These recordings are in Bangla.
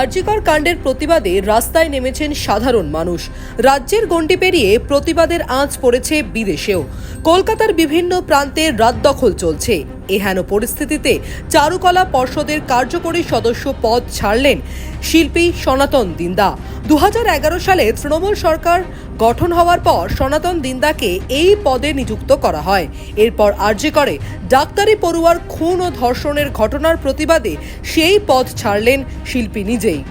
আরজিকর কাণ্ডের প্রতিবাদে রাস্তায় নেমেছেন সাধারণ মানুষ। রাজ্যের গণ্ডি পেরিয়ে প্রতিবাদের আঁচ পড়েছে বিদেশেও। কলকাতার বিভিন্ন প্রান্তে রাত দখল চলছে। এহেন পরিস্থিতিতে চারুকলা পর্ষদের কার্যকরী সদস্য পদ ছাড়লেন শিল্পী সনাতন দিন্দা। দু হাজার এগারো সালে তৃণমূল সরকার গঠন হওয়ার পর সনাতন দিন্দাকে এই পদে নিযুক্ত করা হয়। এরপর আর্জি করে ডাক্তারি পড়ুয়ার খুন ও ধর্ষণের ঘটনার প্রতিবাদে সেই পদ ছাড়লেন শিল্পী নিজেই।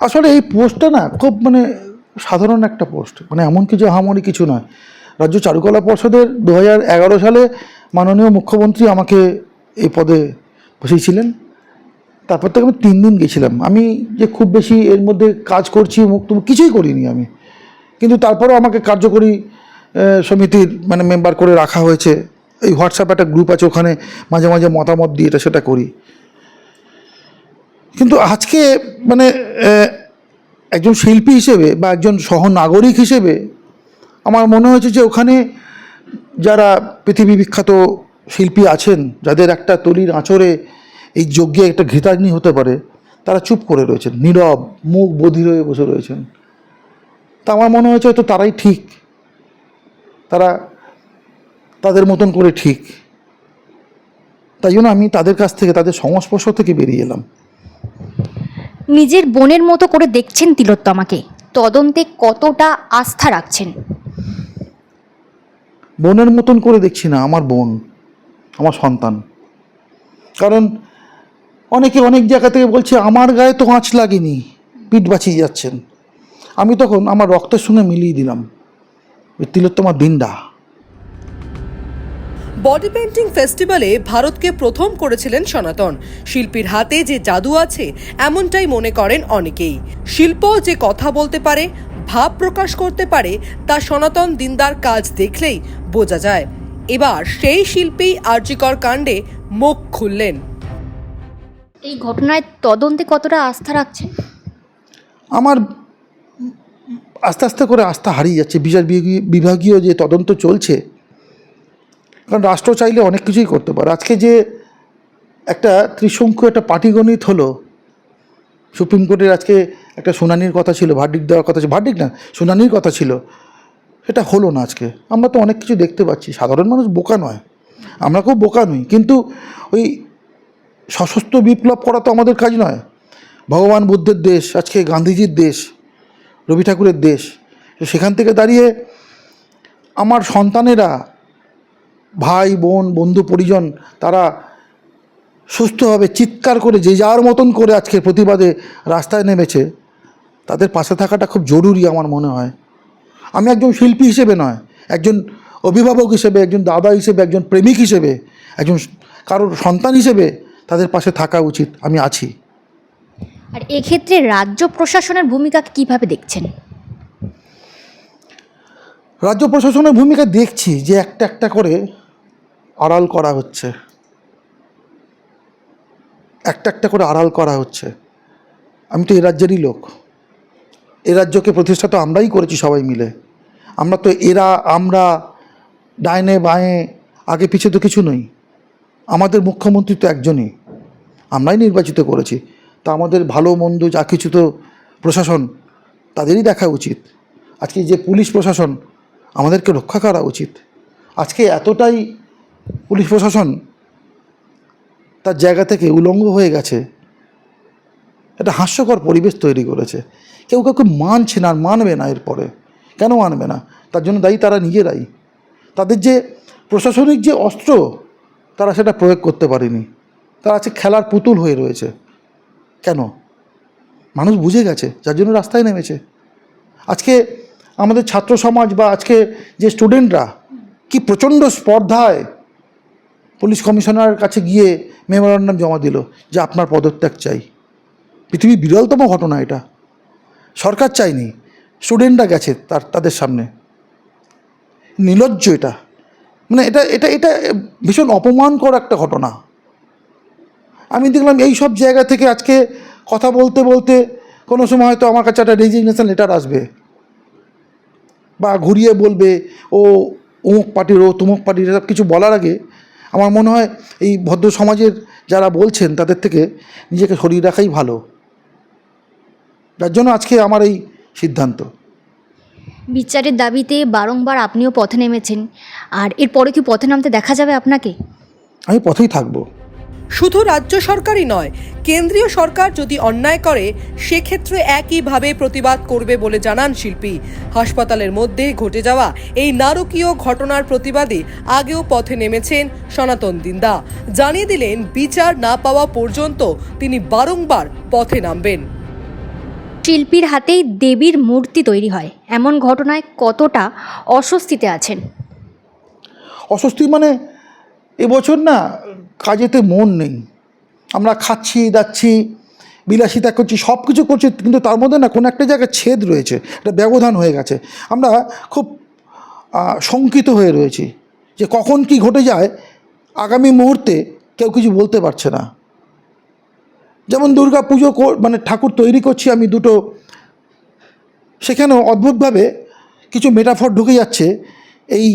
আসলে এই পোস্টটা না খুব মানে সাধারণ একটা পোস্ট। মানে এমন কিছু হামরি কিছু নয়। রাজ্য চারুকলা পর্ষদের দু সালে মাননীয় মুখ্যমন্ত্রী আমাকে এই পদে বসিয়েছিলেন। তারপর থেকে আমি তিন দিন গেছিলাম। আমি যে খুব বেশি এর মধ্যে কাজ করছি মুক্ত কিছুই করিনি আমি। কিন্তু তারপরেও আমাকে কার্যকরী সমিতির মানে মেম্বার করে রাখা হয়েছে। এই হোয়াটসঅ্যাপ একটা গ্রুপ আছে, ওখানে মাঝে মাঝে মতামত দিয়ে এটা সেটা করি। কিন্তু আজকে মানে একজন শিল্পী হিসেবে বা একজন সহনাগরিক হিসেবে আমার মনে হয়েছে যে ওখানে যারা পৃথিবী বিখ্যাত শিল্পী আছেন, যাদের একটা তলির আঁচড়ে এই যজ্ঞে একটা ঘৃতাগ্নি হতে পারে, তারা চুপ করে রয়েছেন, নীরব, মুখ বধির হয়ে বসে রয়েছেন। তা আমার মনে হয়েছে হয়তো তারাই ঠিক। তারা তাদের মতন করে ঠিক। তাই জন্য আমি তাদের কাছ থেকে তাদের সংস্পর্শ থেকে বেরিয়ে এলাম। নিজের বোনের মতো করে দেখছেন তিলোত্তমাকে তদন্তে কতটা আস্থা রাখছেন? বোনের মতন করে দেখছি না আমার বোন আমার সন্তান। কারণ অনেকে অনেক জায়গা থেকে বলছে আমার গায়ে তো আঁচ লাগেনি। পিঠ বাঁচিয়ে যাচ্ছেন। আমি তখন আমার রক্তের সঙ্গে মিলিয়ে দিলাম। ওই তিলোত্তমা দিনডা বডি পেন্টিং ফেস্টিভ্যালে ভারতকে প্রথম করেছিলেন সনাতন। শিল্পীর হাতে যে জাদু আছে এমনটাই মনে করেন অনেকেই। শিল্প যে কথা বলতে পারে ভাব প্রকাশ করতে পারে তা সনাতন দিনদার কাজ দেখলেই বোঝা যায়। এবার সেই শিল্পী আর্যিকর কাণ্ডে মুখ খুললেন। এই ঘটনায় তদন্তে কতটা আস্থা রাখছেন? আমার আস্তে আস্তে করে আস্থা হারিয়ে যাচ্ছে। বিচার বিভাগী- বিভাগীয় যে তদন্ত চলছে, কারণ রাষ্ট্র চাইলে অনেক কিছুই করতে পারে। আজকে যে একটা ত্রিশঙ্কু একটা পাটিগণিত হলো, সুপ্রিম কোর্টের আজকে একটা শুনানির কথা ছিল ভার্ডিক দেওয়ার কথা ছিল। ভার্ডিক না, শুনানির কথা ছিল। সেটা হলো না আজকে। আমরা তো অনেক কিছু দেখতে পাচ্ছি। সাধারণ মানুষ বোকা নয়। আমরা খুব বোকা নই। কিন্তু ওই সশস্ত্র বিপ্লব করা তো আমাদের কাজ নয়। ভগবান বুদ্ধের দেশ, আজকে গান্ধীজির দেশ। রবি ঠাকুরের দেশ। সেখান থেকে দাঁড়িয়ে আমার সন্তানেরা, ভাই, বোন, বন্ধু, পরিজন, তারা সুস্থভাবে চিৎকার করে যে যার মতন করে আজকে প্রতিবাদে রাস্তায় নেমেছে, তাদের পাশে থাকাটা খুব জরুরি আমার মনে হয়। আমি একজন শিল্পী হিসেবে নয়, একজন অভিভাবক হিসেবে, একজন দাদা হিসেবে, একজন প্রেমিক হিসেবে, একজন কারোর সন্তান হিসেবে তাদের পাশে থাকা উচিত আমি আছি। আর এক্ষেত্রে রাজ্য প্রশাসনের ভূমিকাকে কীভাবে দেখছেন? রাজ্য প্রশাসনের ভূমিকা দেখছি যে একটা একটা করে আড়াল করা হচ্ছে। একটা একটা করে আড়াল করা হচ্ছে। আমি তো এ রাজ্যেরই লোক। এ রাজ্যকে প্রতিষ্ঠা তো আমরাই করেছি সবাই মিলে। আমরা তো এরা, আমরা ডাইনে বাঁয়ে, আগে পিছে তো কিছু নই। আমাদের মুখ্যমন্ত্রী তো একজনই। আমরাই নির্বাচিত করেছি। তা আমাদের ভালো, মন্দ যা কিছু তো প্রশাসন তাদেরই দেখা উচিত। আজকে যে পুলিশ প্রশাসন, আমাদেরকে রক্ষা করা উচিত। আজকে এতটাই পুলিশ প্রশাসন তার জায়গা থেকে উলঙ্গ হয়ে গেছে। একটা হাস্যকর পরিবেশ তৈরি করেছে। কেউ কাউকে মানছে না, মানবে না এরপরে। কেন মানবে না? তার জন্য দায়ী তারা নিজেরাই। তাদের যে প্রশাসনিক যে অস্ত্র, তারা সেটা প্রয়োগ করতে পারেনি। তারা আছে খেলার পুতুল হয়ে রয়েছে। কেন? মানুষ বুঝে গেছে, যার জন্য রাস্তায় নেমেছে। আজকে আমাদের ছাত্র সমাজ বা আজকে যে স্টুডেন্টরা কি প্রচণ্ড স্পর্ধায় পুলিশ কমিশনারের কাছে গিয়ে মেমোরান্ডাম জমা দিল যে আপনার পদত্যাগ চাই। পৃথিবীর বিরলতম ঘটনা এটা। সরকার চাইনি স্টুডেন্টরা গেছে তার, তাদের সামনে। নির্লজ্জ এটা। মানে এটা এটা এটা ভীষণ অপমানকর একটা ঘটনা। আমি দেখলাম এই সব জায়গা থেকে আজকে কথা বলতে বলতে কোনো সময় হয়তো আমার কাছে একটা রেজিগনেশন লেটার আসবে। বা ঘুরিয়ে বলবে ও অমুক পার্টির ও তমুক পার্টির এসব কিছু বলার আগে আমার মনে হয় এই ভদ্র সমাজের যারা বলছেন তাদের থেকে নিজেকে সরিয়ে রাখাই ভালো। যার জন্য আজকে আমার এই সিদ্ধান্ত। বিচারের দাবিতে বারংবার আপনিও পথে নেমেছেন। আর এরপরে কি পথে নামতে দেখা যাবে আপনাকে? আমি পথেই থাকব। শুধু রাজ্য সরকারই নয় কেন্দ্রীয় সরকার যদি অন্যায় করে সেক্ষেত্রে একইভাবে প্রতিবাদ করবে বলে জানান শিল্পী। হাসপাতালের মধ্যে ঘটে যাওয়া এই নারকীয় ঘটনার প্রতিবাদে আগেও পথে নেমেছেন সনাতন দিন্দা। জানিয়ে দিলেন বিচার না পাওয়া পর্যন্ত তিনি বারংবার পথে নামবেন। শিল্পীর হাতেই দেবীর মূর্তি তৈরি হয়। এমন ঘটনায় কতটা অস্বস্তিতে আছেন? অস্বস্তি মানে এবছর না কাজেতে মন নেই। আমরা খাচ্ছি, দাচ্ছি, বিলাসিতা করছি সব কিছু করছি, কিন্তু তার মধ্যে না কোনো একটা জায়গায় ছেদ রয়েছে, একটা ব্যবধান হয়ে গেছে। আমরা খুব শঙ্কিত হয়ে রয়েছি যে কখন কি ঘটে যায়, আগামী মুহূর্তে কেউ কিছু বলতে পারছে না। যেমন দুর্গা পুজো মানে ঠাকুর তৈরি করছি আমি দুটো, সেখানেও অদ্ভুতভাবে কিছু মেটাফর ঢুকে যাচ্ছে এই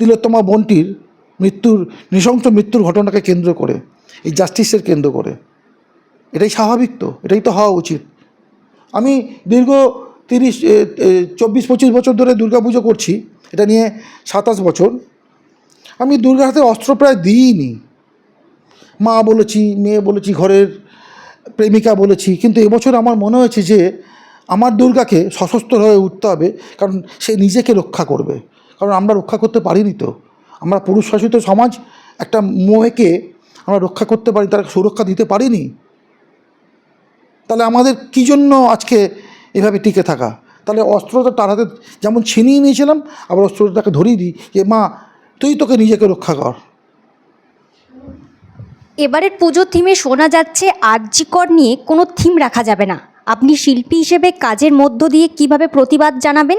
তিলোত্তমা বোনটির মৃত্যুর, নৃশংস মৃত্যুর ঘটনাকে কেন্দ্র করে, এই জাস্টিসের কেন্দ্র করে। এটাই স্বাভাবিক তো, এটাই তো হওয়া উচিত। আমি দীর্ঘ তিরিশ চব্বিশ, পঁচিশ বছর ধরে দুর্গাপুজো করছি, এটা নিয়ে সাতাশ বছর। আমি দুর্গার হাতে অস্ত্র প্রায় দিইনি। মা বলেছি, মেয়ে বলেছি, ঘরের প্রেমিকা বলেছি, কিন্তু এবছর আমার মনে হয়েছে যে আমার দুর্গাকে সশস্ত্র হয়ে উঠতে হবে, কারণ সে নিজেকে রক্ষা করবে। কারণ আমরা রক্ষা করতে পারিনি তো। আমরা পুরুষ শাসিত সমাজ, একটা মেয়েকে আমরা রক্ষা করতে পারি, তার সুরক্ষা দিতে পারিনি। তাহলে আমাদের কী জন্য আজকে এভাবে টিকে থাকা? তাহলে অস্ত্রটা তার হাতে, যেমন ছিনিয়ে নিয়েছিলাম, আবার অস্ত্রটা তাকে ধরিয়ে দিই যে, মা, তুই তোকে নিজেকে রক্ষা কর। এবারের পুজোর থিমে শোনা যাচ্ছে, আর্যিকর নিয়ে কোনো থিম রাখা যাবে না। আপনি শিল্পী হিসেবে কাজের মধ্য দিয়ে কীভাবে প্রতিবাদ জানাবেন?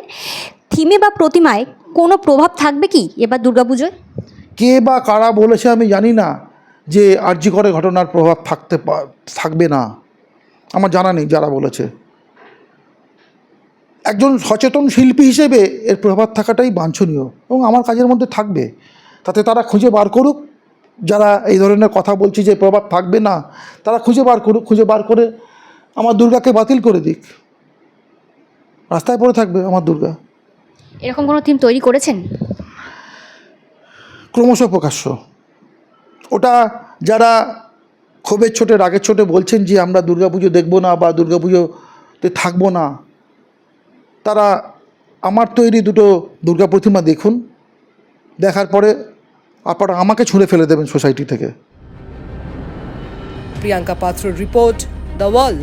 থিমে বা প্রতিমায় কোনো প্রভাব থাকবে কি এবার দুর্গাপুজোয়? কে বা কারা বলেছে আমি জানি না যে আর্জি করে ঘটনার প্রভাব থাকতে থাকবে না। আমার জানা নেই যারা বলেছে। একজন সচেতন শিল্পী হিসেবে এর প্রভাব থাকাটাই বাঞ্ছনীয় এবং আমার কাজের মধ্যে থাকবে। তাতে তারা খুঁজে বার করুক। যারা এই ধরনের কথা বলছে যে প্রভাব থাকবে না, তারা খুঁজে বার করুক, খুঁজে বার করে আমার দুর্গাকে বাতিল করে দিক। রাস্তায় পড়ে থাকবে আমার দুর্গা। এরকম কোনো থিম তৈরি করেছেন? ক্রমশ প্রকাশ্য। ওটা যারা ক্ষোভের ছোটে রাগের ছোটে বলছেন যে আমরা দুর্গাপুজো দেখব না বা দুর্গাপুজোতে থাকব না তারা আমার তৈরি দুটো দুর্গা প্রতিমা দেখুন দেখার পরে আপনারা আমাকে ছুঁড়ে ফেলে দেবেন সোসাইটি থেকে। প্রিয়াঙ্কা পাত্র রিপোর্ট দ্য ওয়াল।